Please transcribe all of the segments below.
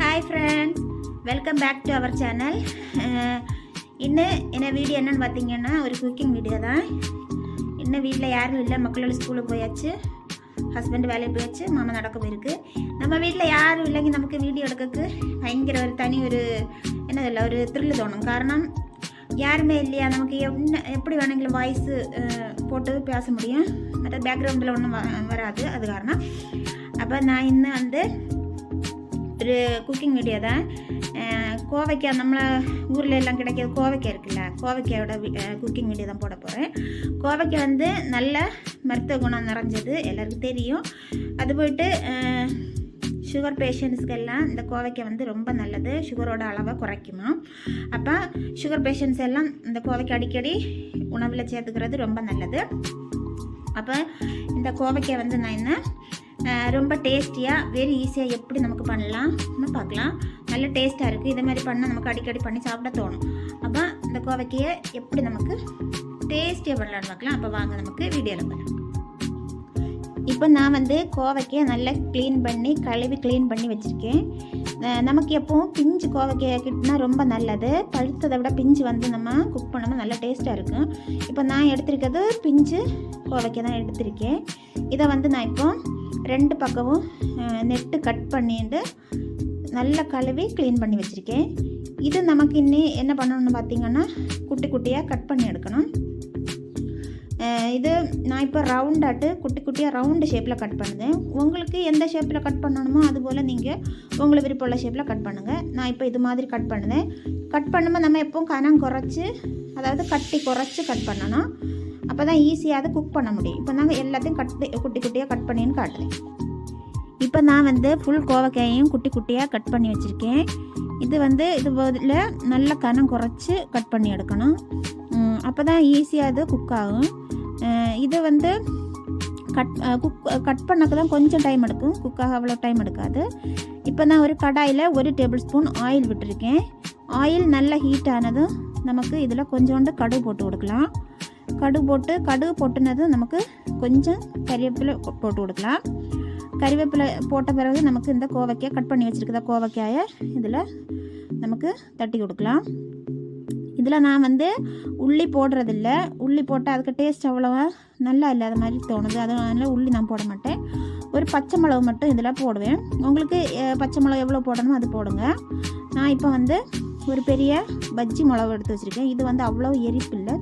Hi friends welcome back to our channel இன்னும் என்ன video என்னன்னு பார்த்தீங்கன்னா ஒரு குக்கிங் வீடியோ தான். இன்னும் வீட்டில் யாரும் இல்லை மக்களோட ஸ்கூலுக்கு போயாச்சு. ஹஸ்பண்ட் வேலைக்கு போயாச்சு மாமா நடக்க போயிருக்கு. நம்ம வீட்டில் யாரும் இல்லைங்க நமக்கு வீடியோ எடுக்கிறதுக்கு. பயங்கர ஒரு தனி ஒரு என்ன இல்லை ஒரு த்ரில்லு தோணும். காரணம் யாருமே இல்லையா? நமக்கு என்ன எப்படி வேணுங்களும் வாய்ஸு uh, போட்டு பேச முடியும். மற்ற பேக்ரவுண்டில் ஒன்றும் வராது. அது காரணம். அப்போ நான் இன்னும் வந்து ஒரு குக்கிங் வீடியோ தான். கோவைக்கா நம்மளை ஊரில் எல்லாம் கிடைக்கிறது கோவைக்காய் இருக்குல்ல கோவைக்காயோட குக்கிங் வீடியோ தான் போட போகிறேன் கோவைக்காய் வந்து நல்ல மருத்துவ குணம் நிறைஞ்சது எல்லாருக்கும் தெரியும் அது போயிட்டு சுகர் பேஷண்ட்ஸ்க்கெல்லாம் இந்த கோவைக்காய் வந்து ரொம்ப நல்லது சுகரோட அளவை குறைக்குமா அப்போ சுகர் பேஷண்ட்ஸ் எல்லாம் இந்த கோவைக்காய் அடிக்கடி உணவில் சேர்த்துக்கிறது ரொம்ப நல்லது அப்போ இந்த கோவைக்காய் வந்து நான் என்ன ரொம்ப டேஸ்டியாக வெரி ஈஸியாக எப்படி நமக்கு பண்ணலாம்னு பார்க்கலாம். நல்ல டேஸ்ட்டாக இருக்குது இதே மாதிரி பண்ணால் நமக்கு அடிக்கடி பண்ணி சாப்பிட தோணும். அப்போ இந்த கோவைக்கையை எப்படி நமக்கு டேஸ்டியாக பண்ணலான்னு பார்க்கலாம். அப்போ வாங்க நமக்கு வீடியோவில் பண்ணலாம் இப்போ நான் வந்து கோவைக்கையை நல்லா க்ளீன் பண்ணி கழுவி க்ளீன் பண்ணி வச்சுருக்கேன். நமக்கு எப்போவும் பிஞ்சு கோவைக்காய் கிட்டினா ரொம்ப நல்லது. பழுத்ததை விட பிஞ்சு வந்து நம்ம குக் பண்ணோம்னா நல்லா டேஸ்ட்டாக இருக்கும். இப்போ நான் எடுத்திருக்கிறது பிஞ்சு கோவைக்காய் தான் எடுத்திருக்கேன். இதை வந்து நான் இப்போ ரெண்டு பக்கமும் நெட்டு கட் பண்ணிட்டு நல்லா கழுவி க்ளீன் பண்ணி வச்சுருக்கேன். இது நமக்கு இன்னும் என்ன பண்ணணும்னு பார்த்தீங்கன்னா குட்டி குட்டியாக கட் பண்ணி எடுக்கணும். இது நான் இப்போ ரவுண்டாட்டு குட்டி குட்டியாக ரவுண்டு ஷேப்பில் கட் பண்ணுதேன் உங்களுக்கு எந்த ஷேப்பில் கட் பண்ணணுமோ அதுபோல் நீங்கள் உங்களை விருப்பமுள்ள ஷேப்பில் கட் பண்ணுங்கள் நான் இப்போ இது மாதிரி கட் பண்ணுதேன். கட் பண்ணும்போது நம்ம எப்பவும் கனம் குறைச்சி அதாவது கட்டி குறைச்சி கட் பண்ணணும். அப்போ தான் ஈஸியாக அதை குக் பண்ண முடியும். இப்போ நாங்கள் எல்லாத்தையும் கட் குட்டி குட்டியாக கட் பண்ணின்னு காட்டுறேன். இப்போ நான் வந்து ஃபுல் கோவக்காயையும் குட்டி குட்டியாக கட் பண்ணி வச்சுருக்கேன். இது வந்து இது பதில் நல்ல கனம் குறைச்சி கட் பண்ணி எடுக்கணும். அப்போ தான் ஈஸியாக இது குக் ஆகும். இது வந்து கட் குக் கட் பண்ணக்கு தான் கொஞ்சம் டைம் எடுக்கும். குக்காக அவ்வளோ டைம் எடுக்காது. இப்போ நான் ஒரு கடாயில் ஒரு டேபிள் ஸ்பூன் ஆயில் விட்டுருக்கேன். ஆயில் நல்லா ஹீட் ஆனதும் நமக்கு இதில் கொஞ்சோண்டு கடுகு போட்டு கொடுக்கலாம். கடுகு போட்டு கடுகு போட்டுனதும் நமக்கு கொஞ்சம் கறிவேப்பிலை போட்டு கொடுக்கலாம். கறிவேப்பிலை போட்ட பிறகு நமக்கு இந்த கோவைக்காய் கட் பண்ணி வச்சுருக்குதா கோவைக்காயை இதில் நமக்கு தட்டி கொடுக்கலாம். இதில் நான் வந்து உள்ளி போடுறதில்ல. உள்ளி போட்டால் அதுக்கு டேஸ்ட் அவ்வளோவா நல்லா இல்லாத மாதிரி தோணுது. அதனால உள்ளி நான் போட மாட்டேன். ஒரு பச்சை மிளகு மட்டும் இதில் போடுவேன். உங்களுக்கு பச்சை மிளகு எவ்வளோ போடணுமோ அது போடுங்க. நான் இப்போ வந்து ஒரு பெரிய பஜ்ஜி மிளகு எடுத்து வச்சுருக்கேன். இது வந்து அவ்வளோ எரிப்பு இல்லை.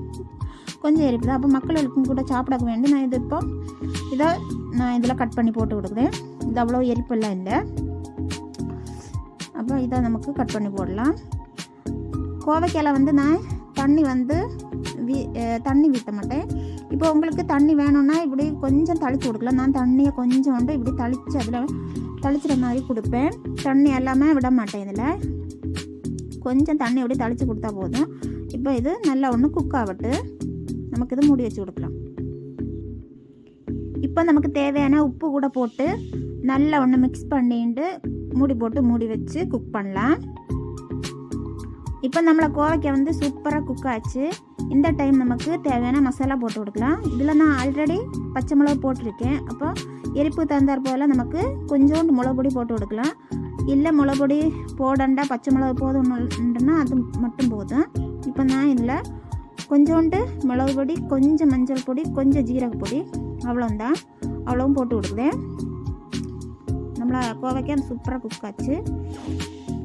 கொஞ்சம் எரிப்பு தான். அப்போ மக்களுக்கும் கூட சாப்பிட வேண்டி நான் இது இப்போ இதை நான் இதில் கட் பண்ணி போட்டு கொடுக்குறேன். இது அவ்வளோ எரிப்பெல்லாம் இல்லை. அப்போ இதை நமக்கு கட் பண்ணி போடலாம். கோவைக்காயில் வந்து நான் தண்ணி வந்து வீ தண்ணி வீட்ட மாட்டேன். இப்போ உங்களுக்கு தண்ணி வேணும்னா இப்படி கொஞ்சம் தளிச்சு கொடுக்கலாம். நான் தண்ணியை கொஞ்சோண்டு இப்படி தளிச்சு அதில் தளிச்சுற மாதிரி கொடுப்பேன். தண்ணி எல்லாமே விட மாட்டேன் இதில். கொஞ்சம் தண்ணி இப்படி தளிச்சு கொடுத்தா போதும். இப்போ இது நல்லா ஒன்று குக் ஆகட்டு. நமக்கு இது மூடி வச்சு கொடுக்கலாம். இப்போ நமக்கு தேவையான உப்பு கூட போட்டு நல்லா ஒன்று மிக்ஸ் பண்ணிட்டு மூடி போட்டு மூடி வச்சு குக் பண்ணலாம். இப்போ நம்மளை கோவைக்காய் வந்து சூப்பராக குக் ஆச்சு. இந்த டைம் நமக்கு தேவையான மசாலா போட்டு கொடுக்கலாம். இதில் நான் ஆல்ரெடி பச்சை மிளகு போட்டிருக்கேன். அப்போ எரிப்பு தந்தார் போல் நமக்கு கொஞ்சோண்டு மிளகு பொடி போட்டு கொடுக்கலாம். இல்லை மிளகு பொடி போடண்டா பச்சை மிளகு போதும்னா அது மட்டும் போதும். இப்போ நான் இதில் கொஞ்சோண்டு மிளகு பொடி கொஞ்சம் மஞ்சள் பொடி கொஞ்சம் ஜீரக பொடி அவ்வளோந்தான். அவ்வளவும் போட்டு கொடுக்குறேன். நம்மளை கோவைக்காய் சூப்பராக குக் ஆச்சு.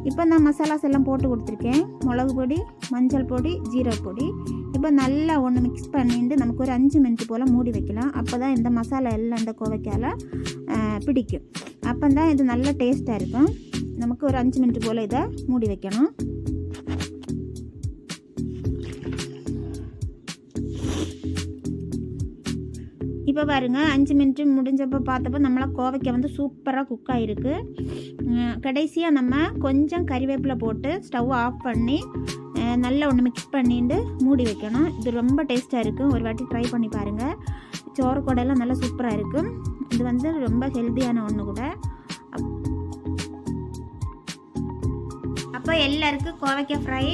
இப்போ நான் மசாலாஸ் எல்லாம் போட்டு கொடுத்துருக்கேன். மிளகு பொடி மஞ்சள் பொடி ஜீரக பொடி. இப்போ நல்லா ஒன்று மிக்ஸ் பண்ணிட்டு நமக்கு ஒரு அஞ்சு மினிட் போல் மூடி வைக்கலாம். அப்போ தான் இந்த மசாலா எல்லாம் இந்த கோவைக்கால் பிடிக்கும். அப்போ தான் இது நல்லா டேஸ்ட்டாக இருக்கும். நமக்கு ஒரு அஞ்சு மினிட் போல் இதை மூடி வைக்கணும். இப்போ பாருங்கள் அஞ்சு மினிட் முடிஞ்சப்போ பார்த்தப்போ நம்மளை கோவைக்காய் வந்து சூப்பராக குக் ஆகிருக்கு கடைசியாக நம்ம கொஞ்சம் கறிவேப்பிலை போட்டு ஸ்டவ் ஆஃப் பண்ணி நல்லா ஒன்று மிக்ஸ் பண்ணிட்டு மூடி வைக்கணும். இது ரொம்ப டேஸ்ட்டாக இருக்கும் ஒரு வாட்டி ட்ரை பண்ணி பாருங்கள் சோறு கூடையெல்லாம் நல்லா சூப்பராக இருக்கும் இது வந்து ரொம்ப ஹெல்த்தியான ஒன்று கூட. அப்போ எல்லாருக்கும் கோவைக்காய் ஃப்ரை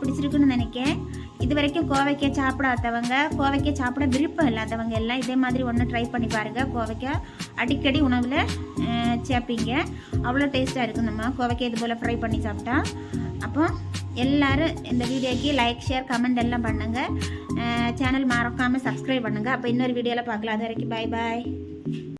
பிடிச்சிருக்குன்னு நினைக்கிறேன் இது வரைக்கும் கோவைக்காய் சாப்பிடாதவங்க கோவைக்காய் சாப்பிட விருப்பம் இல்லாதவங்க எல்லாம் இதே மாதிரி ஒன்று ட்ரை பண்ணி பாருங்கள் கோவைக்காய் அடிக்கடி உணவில் சேர்ப்பீங்க அவ்வளோ டேஸ்ட்டாக இருக்கும் நம்ம. கோவைக்காய் இது போல் ஃப்ரை பண்ணி சாப்பிட்டா. அப்போ எல்லாரும் இந்த வீடியோக்கு லைக் ஷேர் கமெண்ட் எல்லாம் பண்ணுங்கள் சேனல் மறக்காமல் சப்ஸ்கிரைப் பண்ணுங்கள் அப்போ இன்னொரு வீடியோவில் பார்க்கலாம். அது வரைக்கும் பாய் பாய்